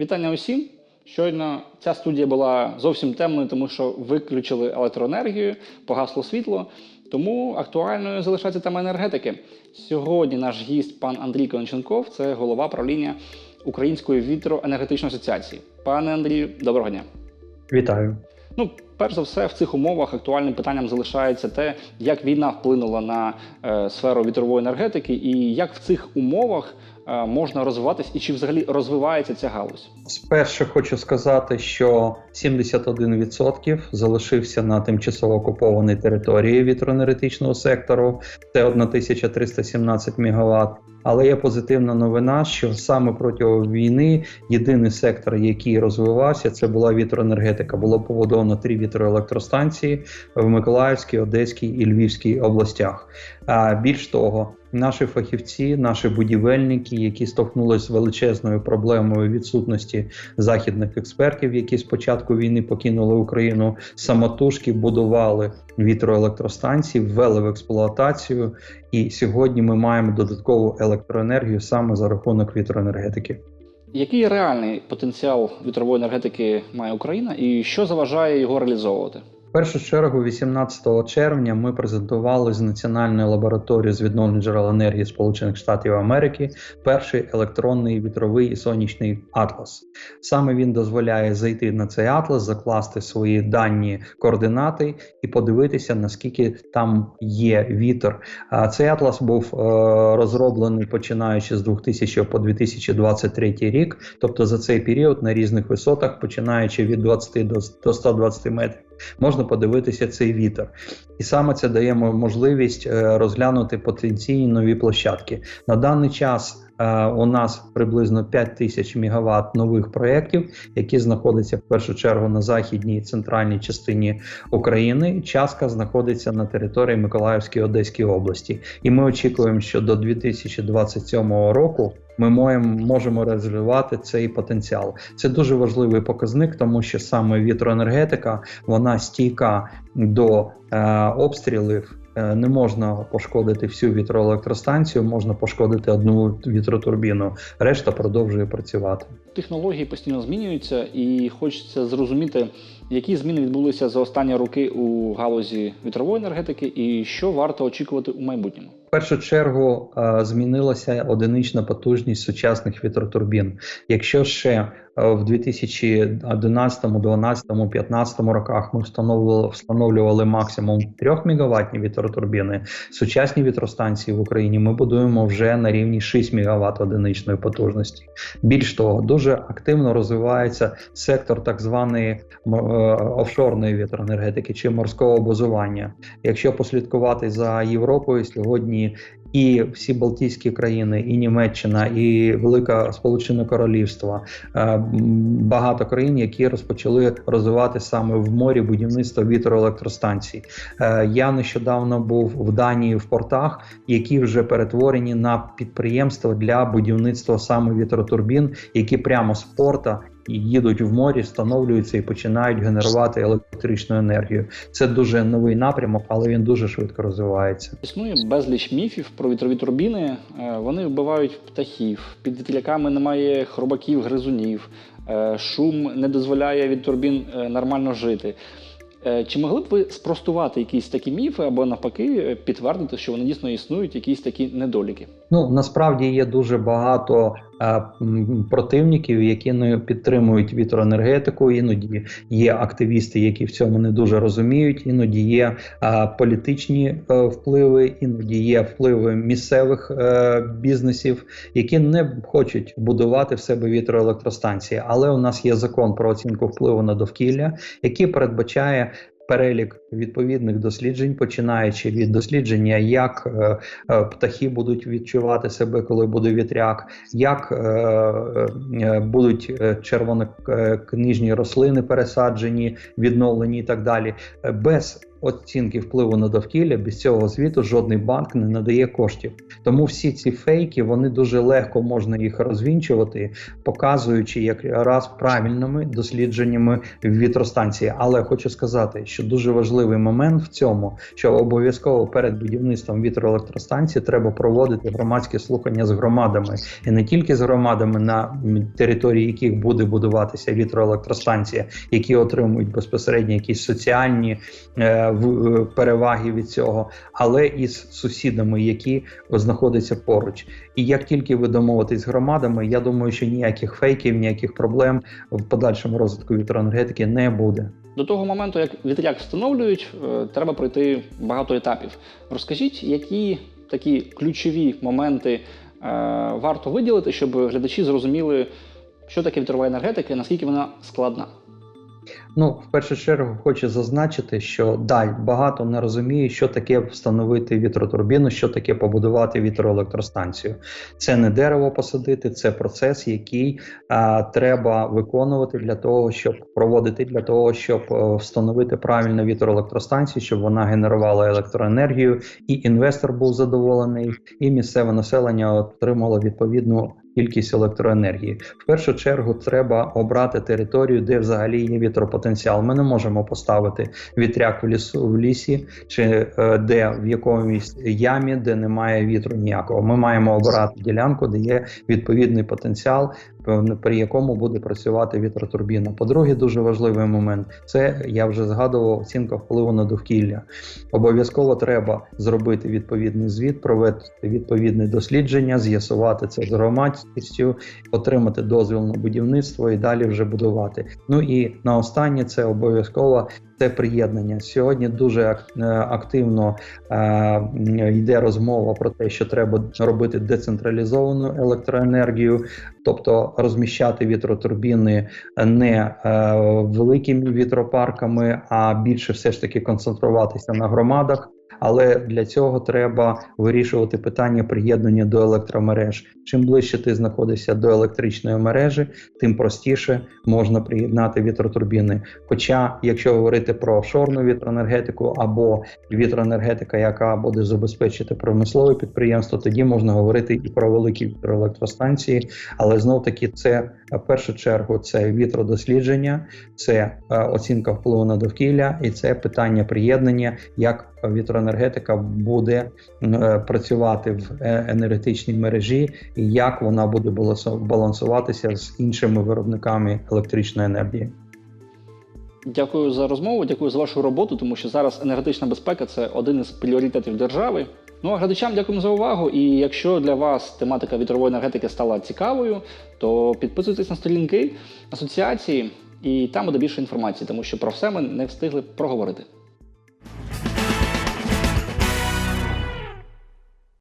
Вітання усім. Щойно ця студія була зовсім темною, тому що виключили електроенергію, погасло світло. Тому актуальною залишається тема енергетики. Сьогодні наш гість, пан Андрій Конченков, це голова правління Української вітроенергетичної асоціації. Пане Андрію, доброго дня. Вітаю. Ну, перш за все, в цих умовах актуальним питанням залишається те, як війна вплинула на е, сферу вітрової енергетики, і як в цих умовах е, можна розвиватись, і чи взагалі розвивається ця галузь. Спершу хочу сказати, що 71% залишився на тимчасово окупованій території вітроенергетичного сектору. Це 1317 МВт. Але є позитивна новина, що саме протягом війни єдиний сектор, який розвивався, це була вітроенергетика. Було побудовано три вітроелектростанції в Миколаївській, Одеській і Львівській областях. А більш того, наші фахівці, наші будівельники, які столкнулися з величезною проблемою відсутності західних експертів, які з початку війни покинули Україну, самотужки будували вітроелектростанції, ввели в експлуатацію. І сьогодні ми маємо додаткову електроенергію саме за рахунок вітроенергетики. Який реальний потенціал вітрової енергетики має Україна, і що заважає його реалізовувати? Першу чергу, 18 червня, ми презентували з національної лабораторії з відновлення джерел енергії Сполучених Штатів Америки перший електронний вітровий і сонячний атлас. Саме він дозволяє зайти на цей атлас, закласти свої дані координати і подивитися, наскільки там є вітер. Цей атлас був е, розроблений починаючи з 2000 по 2023 рік, тобто за цей період на різних висотах, починаючи від 20 до, до 120 метрів. Можна подивитися цей вітер, і саме це дає можливість е, розглянути потенційні нові площадки. На даний час у нас приблизно 5 тисяч мегаватт нових проєктів, які знаходяться в першу чергу на західній центральній частині України. Частка знаходиться на території Миколаївської Одеської області, і ми очікуємо, що до 2027 року. Ми можемо розвивати цей потенціал. Це дуже важливий показник, тому що саме вітроенергетика вона стійка до е, обстрілів. Е, не можна пошкодити всю вітроелектростанцію, можна пошкодити одну вітротурбіну, решта продовжує працювати. Технології постійно змінюються, і хочеться зрозуміти, які зміни відбулися за останні роки у галузі вітрової енергетики, і що варто очікувати у майбутньому. В першу чергу е, змінилася одинична потужність сучасних вітротурбін. Якщо ще е, в 2011, 2012, 2015 роках ми встановлювали, встановлювали максимум 3 мегаваттні вітротурбіни, сучасні вітростанції в Україні ми будуємо вже на рівні 6 МВт одиничної потужності. Більш того, дуже активно розвивається сектор так званої офшорної вітроенергетики чи морського базування. Якщо послідкувати за Європою сьогодні. І всі Балтійські країни, і Німеччина, і Велика Сполучене Королівство е, багато країн, які розпочали розвивати саме в морі будівництво вітроелектростанцій. Е, я нещодавно був в Данії в портах, які вже перетворені на підприємства для будівництва саме вітротурбін, які прямо з порта їдуть в морі, встановлюються і починають генерувати електричну енергію. Це дуже новий напрямок, але він дуже швидко розвивається. Існує безліч міфів про вітрові турбіни. Е, вони вбивають птахів. Під вітряками немає хробаків, гризунів. Е, шум не дозволяє від турбін е, нормально жити. Чи могли б ви спростувати якісь такі міфи або навпаки підтвердити, що вони дійсно існують, якісь такі недоліки? Ну насправді є дуже багато противників, які не підтримують вітроенергетику. Іноді є активісти, які в цьому не дуже розуміють. Іноді є політичні е, впливи, іноді є впливи місцевих е, бізнесів, які не хочуть будувати в себе вітроелектростанції. Але у нас є закон про оцінку впливу на довкілля, який передбачає перелік відповідних досліджень, починаючи від дослідження, як е, е, птахи будуть відчувати себе, коли буде вітряк, як е, е, будуть е, червонокнижні рослини пересаджені, відновлені і так далі, без оцінки впливу на довкілля, без цього звіту жодний банк не надає коштів. Тому всі ці фейки вони дуже легко можна їх розвінчувати, показуючи якраз правильними дослідженнями вітростанції. Але хочу сказати, що дуже важливий момент в цьому, що обов'язково перед будівництвом вітроелектростанції треба проводити громадські слухання з громадами, і не тільки з громадами, на території яких буде будуватися вітроелектростанція, які отримують безпосередньо якісь соціальні е, переваги від цього, але і з сусідами, які знаходяться поруч. І як тільки ви домовитесь з громадами, я думаю, що ніяких фейків, ніяких проблем в подальшому розвитку вітроенергетики не буде. До того моменту, як вітряк встановлюють, е, треба пройти багато етапів. Розкажіть, які такі ключові моменти е, варто виділити, щоб глядачі зрозуміли, що таке вітрова енергетика і наскільки вона складна. Ну, в першу чергу хочу зазначити, що да, багато не розуміє, що таке встановити вітротурбіну, що таке побудувати вітроелектростанцію. Це не дерево посадити, це процес, який а, треба виконувати для того, щоб проводити для того, щоб е, встановити правильно вітроелектростанцію, щоб вона генерувала електроенергію, і інвестор був задоволений, і місцеве населення отримало відповідну кількість електроенергії. В першу чергу треба обрати територію, де взагалі є вітропотенціал. Ми не можемо поставити вітряк в лісу в лісі, чи е, де в якомусь ямі, де немає вітру ніякого. Ми маємо обирати ділянку, де є відповідний потенціал, при якому буде працювати вітротурбіна. По-друге, дуже важливий момент це я вже згадував оцінка впливу на довкілля. Обов'язково треба зробити відповідний звіт, провести відповідне дослідження, з'ясувати це з громадськістю, отримати дозвіл на будівництво і далі вже будувати. Ну і на останнє це обов'язково це приєднання. Сьогодні дуже е, активно е, йде розмова про те, що треба робити децентралізовану електроенергію, тобто розміщати вітротурбіни не е, великими вітропарками, а більше все ж таки концентруватися на громадах. Але для цього треба вирішувати питання приєднання до електромереж. Чим ближче ти знаходишся до електричної мережі, тим простіше можна приєднати вітротурбіни. Хоча, якщо говорити про офшорну вітроенергетику або вітроенергетика, яка буде забезпечити промислове підприємство, тоді можна говорити і про великі вітроелектростанції. Але знов таки, це в першу чергу це вітродослідження, це е, оцінка впливу на довкілля, і це питання приєднання, як вітроенергетика буде е, працювати в е, енергетичній мережі, і як вона буде балансуватися з іншими виробниками електричної енергії. Дякую за розмову, дякую за вашу роботу, тому що зараз енергетична безпека це один із пріоритетів держави. Ну а глядачам дякуємо за увагу. І якщо для вас тематика вітрової енергетики стала цікавою, то підписуйтесь на сторінки асоціації, і там буде більше інформації, тому що про все ми не встигли проговорити.